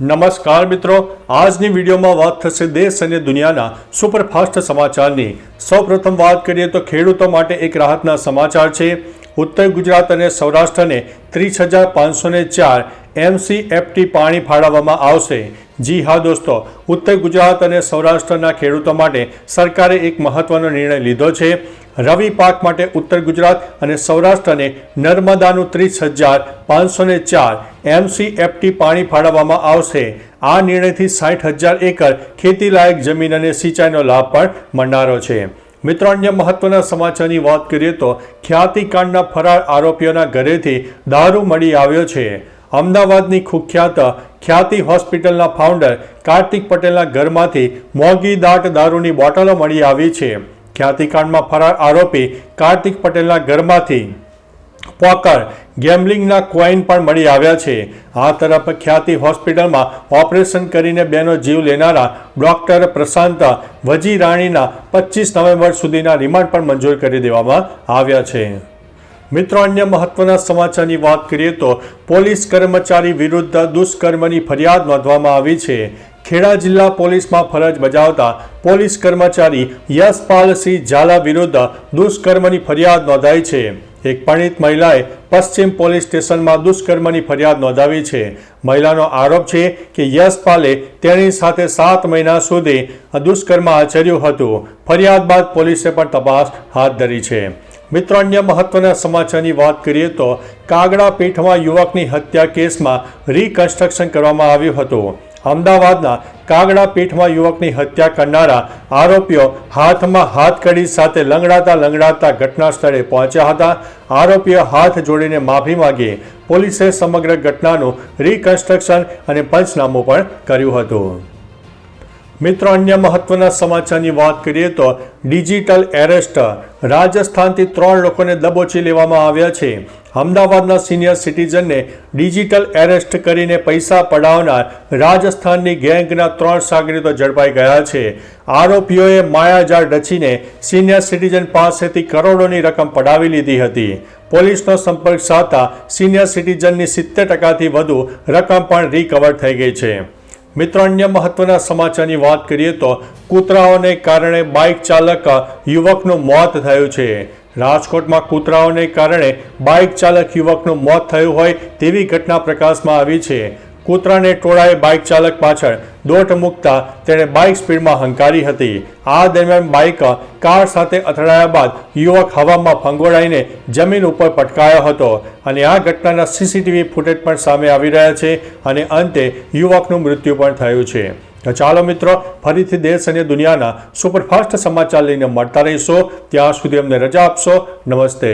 નમસ્કાર મિત્રો, આજની વિડીયોમાં વાત થશે દેશ અને દુનિયાના સુપરફાસ્ટ સમાચારની. સૌપ્રથમ વાત કરીએ તો ખેડૂતો માટે એક રાહતના સમાચાર છે. ઉત્તર ગુજરાત અને સૌરાષ્ટ્રને ત્રીસ હજાર પાંચસો ચાર એમસીએફટી પાણી ફાળવવામાં આવશે. જી હા દોસ્તો, ઉત્તર ગુજરાત અને સૌરાષ્ટ્રના ખેડૂતો માટે સરકારે એક મહત્વનો નિર્ણય લીધો છે. રવિ પાક માટે ઉત્તર ગુજરાત અને સૌરાષ્ટ્રને નર્મદાનું ત્રીસ હજાર પાંચસો ને ચાર એમસીએફટી પાણી ફાળવવામાં આવશે. આ નિર્ણયથી સાઠ હજાર એકર ખેતીલાયક જમીન અને સિંચાઈનો લાભ પણ મળનારો છે. મિત્રો, અન્ય મહત્વના સમાચારની વાત કરીએ તો ખ્યાતિકાંડના ફરાર આરોપીઓના ઘરેથી દારૂ મળી આવ્યો છે. અમદાવાદની કુખ્યાત ખ્યાતિ હોસ્પિટલના ફાઉન્ડર કાર્તિક પટેલના ઘરમાંથી મોંઘી દાટ દારૂની બોટલો મળી આવી છે. ખ્યાતિકાંડમાં ફરાર આરોપી કાર્તિક પટેલના ઘરમાંથી પોકર ગેમ્બલિંગના કોઈન પણ મળી આવ્યા છે. આ તરફ ખ્યાતિ હોસ્પિટલમાં ઓપરેશન કરીને બેનો જીવ લેનારા ડોક્ટર પ્રશાંત વજીરાણીના પચીસ નવેમ્બર સુધીના રિમાન્ડ પણ મંજૂર કરી દેવામાં આવ્યા છે. મિત્રો, અન્ય મહત્વના સમાચારની વાત કરીએ તો પોલીસ કર્મચારી વિરુદ્ધ દુષ્કર્મની ફરિયાદ નોંધવામાં આવી છે. ખેડા જિલ્લા પોલીસમાં ફરજ બજાવતા પોલીસ કર્મચારી યશપાલસિંહ ઝાલા વિરુદ્ધ દુષ્કર્મની ફરિયાદ નોંધાઈ છે. એક પરિણીત મહિલાએ પશ્ચિમ પોલીસ સ્ટેશનમાં દુષ્કર્મની ફરિયાદ નોંધાવી છે. મહિલાનો આરોપ છે કે યશપાલે તેની સાથે સાત મહિના સુધી દુષ્કર્મ આચર્યું હતું. ફરિયાદ બાદ પોલીસે પણ તપાસ હાથ ધરી છે. મિત્રો અન્ય મહત્વના સમાચારની વાત કરીએ તો કાગડા પીઠમાં યુવકની હત્યા કેસમાં રિકન્સ્ટ્રક્શન કરવામાં આવ્યું હતું. અમદાવાદના કાગડા પીઠમાં યુવકની હત્યા કરનારા આરોપીઓ હાથમાં હાથકડી સાથે લંગડાતા લંગડાતા ઘટના સ્થળે પહોંચ્યા હતા. આરોપીઓ હાથ જોડીને માફી માંગી પોલીસે સમગ્ર ઘટનાનું રિકન્સ્ટ્રક્શન અને પંચનામું પણ કર્યું હતું. મિત્રો, અન્ય મહત્વના સમાચારની વાત કરીએ તો ડિજિટલ એરેસ્ટ. રાજસ્થાનથી ત્રણ લોકોને દબોચી લેવામાં આવ્યા છે. અમદાવાદના સિનિયર સિટીઝનને ડિજિટલ એરેસ્ટ કરીને પૈસા પડાવનાર રાજસ્થાનની ગેંગના ત્રણ સાગરીતો ઝડપાઈ ગયા છે. આરોપીઓએ માયાજાળ રચીને સિનિયર સિટીઝન પાસેથી કરોડોની રકમ પડાવી લીધી હતી. પોલીસનો સંપર્ક સાધતા સિનિયર સિટીઝનની સિત્તેર ટકાથી વધુ રકમ પણ રિકવર થઈ ગઈ છે. મિત્રો, અન્ય મહત્વના સમાચારની વાત કરીએ તો કૂતરાઓને કારણે બાઇક ચાલક યુવકનું મોત થયું છે. રાજકોટમાં કૂતરાઓને કારણે બાઇક ચાલક યુવકનું મોત થયું હોય તેવી ઘટના પ્રકાશમાં આવી છે. કૂતરાને ટોળાએ બાઇક ચાલક પાછળ દોટ મૂકતા તેણે બાઇક સ્પીડમાં હંકારી હતી. આ દરમિયાન બાઇક કાર સાથે અથડાયા બાદ યુવક હવામાં ફંગોળાઈને જમીન ઉપર પટકાયો હતો અને આ ઘટનાના સીસીટીવી ફૂટેજ પણ સામે આવી રહ્યા છે અને અંતે યુવકનું મૃત્યુ પણ થયું છે. તો ચાલો મિત્રો, ફરીથી દેશ અને દુનિયાના સુપરફાસ્ટ સમાચાર લઈને મળતા રહીશો. ત્યાં સુધી અમને રજા આપશો. નમસ્તે.